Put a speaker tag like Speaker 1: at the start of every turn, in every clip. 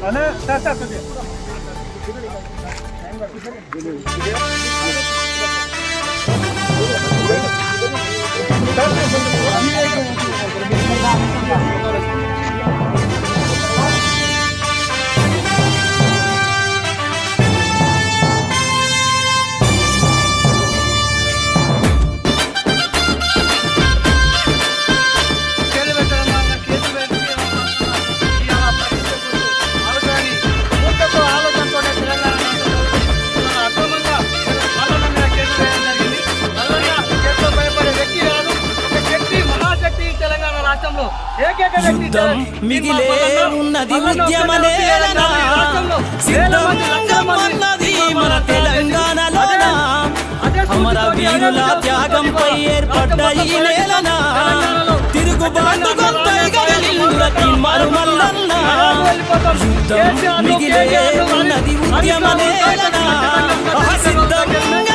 Speaker 1: 하나, 다, 다, 두 రాష్ట్రంలో ఏకైక వ్యక్తి
Speaker 2: మిగిలే ఉన్నది ఉద్యమనే మన తెలంగాణలోన అమర వీరుల త్యాగంపై ఏర్పడ్డ ఈ నేలన? తిరుగుబాటు మరుమల్లన్న. మిగిలే ఉన్నది ఉద్యమ నేలన సిద్ధంగమన్నది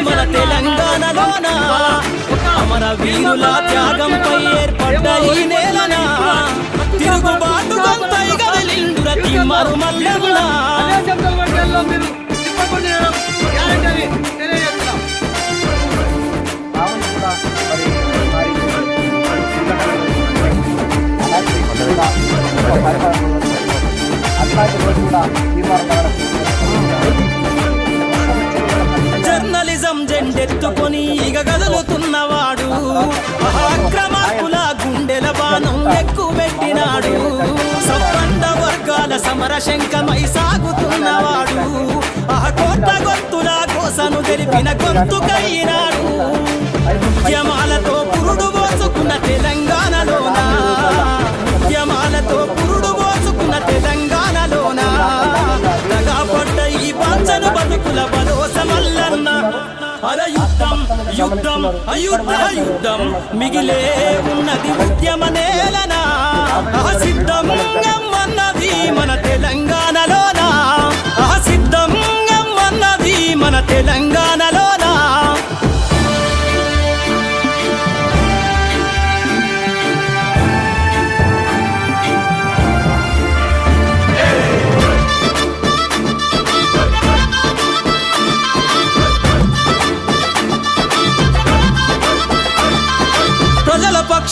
Speaker 2: మన తెలంగాణలోన? అమర వీరుల త్యాగంపై ఏర్పడ్డ ఈ నేలన? తిరుగుబాటు గొంతైగలిందురతి మరుమల్లన్న
Speaker 1: అదే శబ్దాలు పట్టుకెళ్ళలో మీరు కూడా గ్యారెంటీ అని
Speaker 2: నిజం జెండెత్తుకొని ఇక కదులుతున్నవాడు అక్రమాకుల గుండెల బాణం ఎక్కువెట్టినాడు సంబంధ వర్గాల సమర శంఖమై సాగుతున్నవాడు. ఆ కొత్త గొంతుల కోసను తెలిపిన గొంతుకైనాడు అర యుద్ధం యుద్ధం అయుద్ధ యుద్ధం మిగిలే ఉన్నది ఉద్యమ నేలనా? ఆ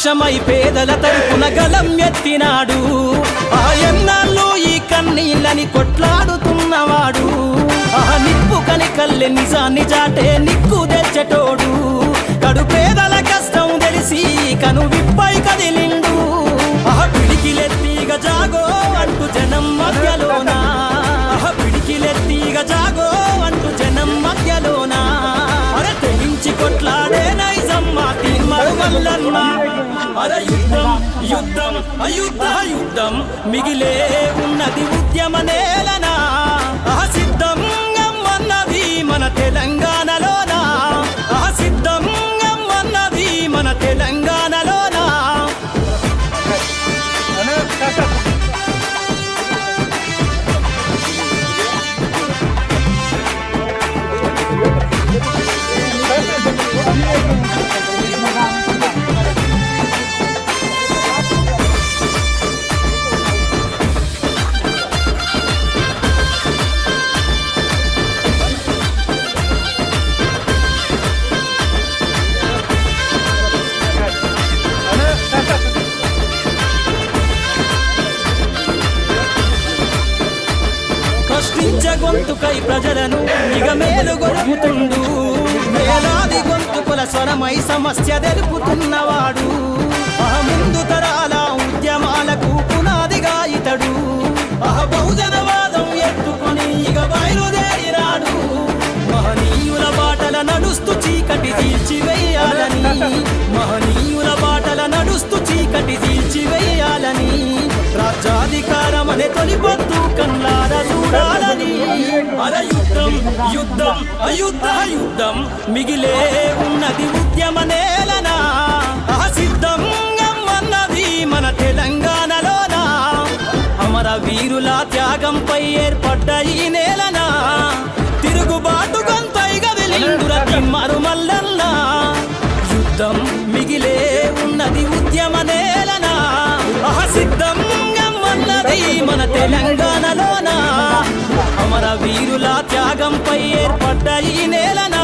Speaker 2: ప్రజల పక్షమై పేదల తరపున గలం ఎత్తినాడు. ఆ ఎన్నాళ్ళు ఈ కన్నీళ్ళని కొట్లాడుతున్నవాడు. ఆ నిప్పు కని కల్లె నిజాన్ని చాటే నిక్కు తెచ్చటోడు. కడు పేదల కష్టం తెలిసి కను విప్పై కదిలిండు. ఆ పిడికిలెత్తిగ జాగో అంటూ జనం మధ్యలోన? ఆ పిడికిలెత్తిగ జాగో అర యుద్ధం యుద్ధం అయుద్ధ యుద్ధం మిగిలే ఉన్నది ఉద్యమ నేల. గొంతుకై ప్రజలను ఇక మేలు గొడుగుతుండు వేలాది గొంతుకుల స్వరమై సమస్య తెలుపుతున్నవాడు. ఆ ముందు తరాల ఉద్యమాలకు పునాదిగా ఇతడు. బహుజనవాదం ఎత్తుకొని ఇక బయలుదేరినాడు. మహనీయుల బాటల నడుస్తూ చీకటి తీర్చివేయాలని మహనీయుల బాటల నడుస్తూ చీకటి తీర్చివేయాలని రాజ్యాధికారం అనే తొలి కన్నారని అర యుద్ధం యుద్ధం అయుద్ధ యుద్ధం మిగిలే ఉన్నది ఉద్యమ నేలనా. ఆ సిద్ధంగమ్మన్నది మన తెలంగాణలోనా. అమర వీరుల త్యాగంపై ఏర్పడ్డ ఈ నేలనా. తిరుగుబాటు గొంతైగా వెలిందురతి మరుమల్లన్న యుద్ధం మిగిలే ఉన్నది ఉద్యమ నేలనా. ఆ సిద్ధంగం మన తెలంగాణ వీరుల త్యాగంపై ఏర్పడ్డ ఈ నేలన?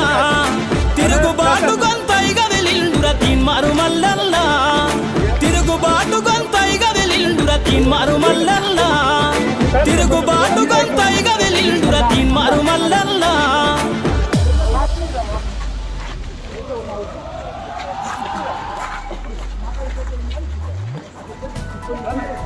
Speaker 2: తిరుగుబాటు గొంతైగా వెలిండుర తీన్మారు మల్లల్లా తిరుగుబాటు గొంతైగా వెలిండుర తీన్మారు మల్లల్లా తిరుగుబాటు గొంతైగా వెలిండుర Thank you.